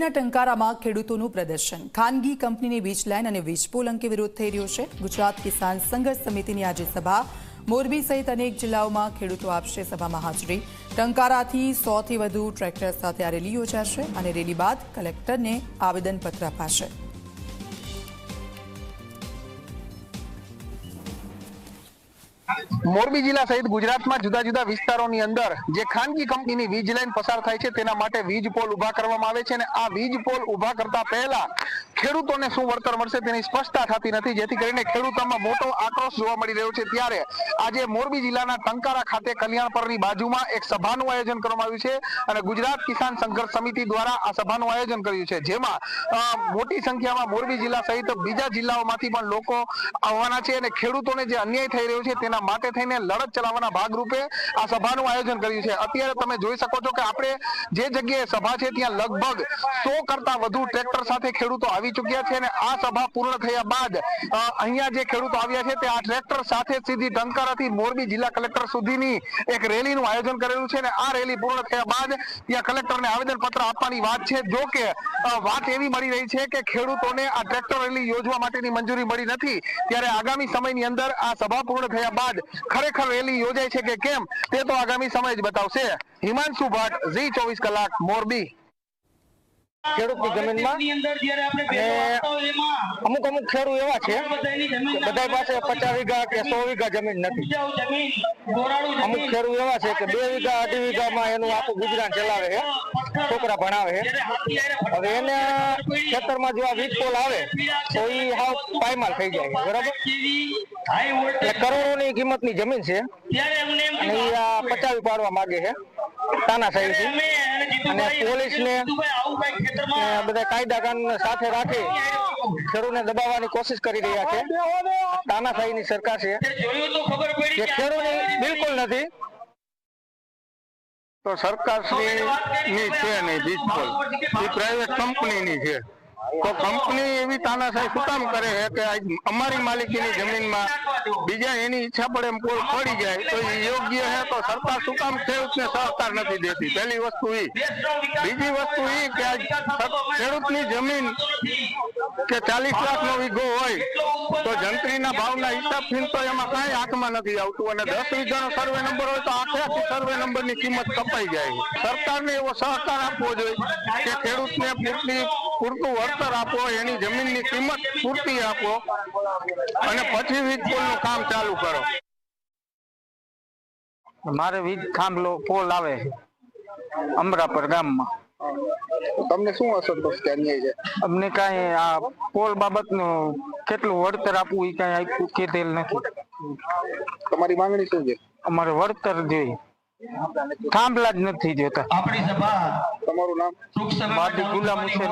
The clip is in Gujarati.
મોરબીના ટંકારામાં ખેડૂતોનું પ્રદર્શન. ખાનગી કંપનીની વીજ લાઇન અને વીજ પોલ અંગે વિરોધ થઈ રહ્યો છે. ગુજરાત કિસાન સંઘર્ષ સમિતિની આજે સભા. મોરબી સહિત અનેક જિલ્લાઓમાં ખેડૂતો આપશે સભામાં હાજરી. ટંકારાથી સોથી વધુ ટ્રેક્ટર સાથે આ રેલી યોજાશે અને રેલી બાદ કલેક્ટરને આવેદનપત્ર અપાશે. મોરબી જિલ્લા સહિત ગુજરાતમાં જુદા જુદા વિસ્તારોની અંદર જે ખાનગી કંપનીની વીજ લાઈન પસાર થાય છે, તેના માટે વીજ પોલ ઊભા કરવામાં આવે છે અને આ વીજ પોલ ઊભા કરતા પહેલા ખેડૂતોને શું વળતર મળશે તેની સ્પષ્ટતા થતી નથી. જેથી કરીને ખેડૂતોમાં મોટો આક્રોશ જોવા મળી રહ્યો છે. ત્યારે આજે મોરબી જિલ્લાના ટંકારા ખાતે કલ્યાણપરની બાજુમાં એક સભાનું આયોજન કરવામાં આવ્યું છે અને ગુજરાત કિસાન સંઘર્ષ સમિતિ દ્વારા આ સભાનું આયોજન કર્યું છે. જેમાં મોટી સંખ્યામાં મોરબી જિલ્લા સહિત બીજા જિલ્લાઓમાંથી પણ લોકો આવવાના છે અને ખેડૂતોને જે અન્યાય થઈ રહ્યો છે તેના માટે થઈને લડત ચલાવવાના ભાગરૂપે આ સભાનું આયોજન કર્યું છે. અત્યારે તમે જોઈ શકો છો કે આપણે જે જગ્યાએ સભા છે ત્યાં લગભગ સો કરતા વધુ ટ્રેક્ટર સાથે ખેડૂતો આવી ચૂક્યા છે અને આ સભા પૂર્ણ થયા બાદ અહીંયા જે ખેડૂતો આવ્યા છે તે આ ટ્રેક્ટર સાથે સીધી ટંકારાથી મોરબી જિલ્લા કલેક્ટર સુધીની એક રેલીનું આયોજન કરેલું છે અને આ રેલી પૂર્ણ થયા બાદ ત્યાં કલેક્ટરને આવેદનપત્ર આપવાની વાત છે. જો કે વાત એવી મળી રહી છે કે ખેડૂતોને આ ટ્રેક્ટર રેલી યોજવા માટેની મંજૂરી મળી નથી. ત્યારે આગામી સમયની અંદર આ સભા પૂર્ણ થયા બાદ ખરેખર રેલી યોજાય છે કે કેમ, તે તો આગામી સમય જ બતાવશે. હિમાંશુ ભટ્ટ, ઝી ચોવીસ કલાક, મોરબી. ખેડૂતની જમીનમાં અને અમુક અમુક ખેડૂત એવા છે બધા પાસે પચાસ વીઘા કે સો વીઘા જમીન નથી. અમુક ખેડૂત એવા છે કે બે વીઘા અઢી વીઘામાં એનું આખું ગુજરાન ચલાવે છે છોકરા ભણાવે છે. હવે એને ખેતરમાં જો આ વીજ પોલ આવે તો એ હાવ પાયમાલ થઈ જાય બરાબર? એટલે કરોડોની કિંમતની જમીન છે અને એ આ પચાવી પાડવા માંગે છે. તાનાશાહીથી અમે અને પોલીસને બધા કાયદા કાનૂન સાથે રાખી ખેડૂતને દબાવવાની કોશિશ કરી રહ્યા છે. તાનાશાહીની સરકાર છે. જે કે ખેડૂતની બિલકુલ નથી. તો સરકારની છે નહીં બિલકુલ એ પ્રાઇવેટ કંપનીની છે. કંપની એવી તાનાશાહી શું કામ કરે છે કે અમારી માલિકીની જમીનમાં બીજા એની ઈચ્છા પડે એમ કોઈ પડી જાય, તો યોગ્ય છે તો સરકાર શું કામ ખેડૂતને સહકાર નથી દેતી. પહેલી વસ્તુ એ બીજી વસ્તુ એ કે ખેડૂતની જમીન કે ચાલીસ લાખ નો વીઘો હોય, તો જંત્રીના ભાવના હિસાબથી તો એમાં કાંઈ હાથમાં નથી આવતું અને દસ વીઘાનો સર્વે નંબર હોય તો આખે સર્વે નંબરની કિંમત કપાઈ જાય. સરકારને એવો સહકાર આપવો જોઈએ કે ખેડૂતને પૂરતી પૂરતું વળતર આપો એની જમીનની કિંમત પૂરતી આપો અને પછી વીજ પોલનું કામ ચાલુ કરો. મારે વીજ ખાંભલો પોલ આવે અમરાપર ગામમાં. તમને શું અસંતોષ કે અન્યાય છે અમને કઈ આ પોલ બાબતનું કેટલું વળતર આપવું એ કઈ આપ્યું કીધેલ નથી. તમારી માંગણી શું છે? અમારે વળતર જોઈએ. થાંભલા જ નથી જોતા. આપણી સભા તમારું નામ? ગુલામ હુસેન.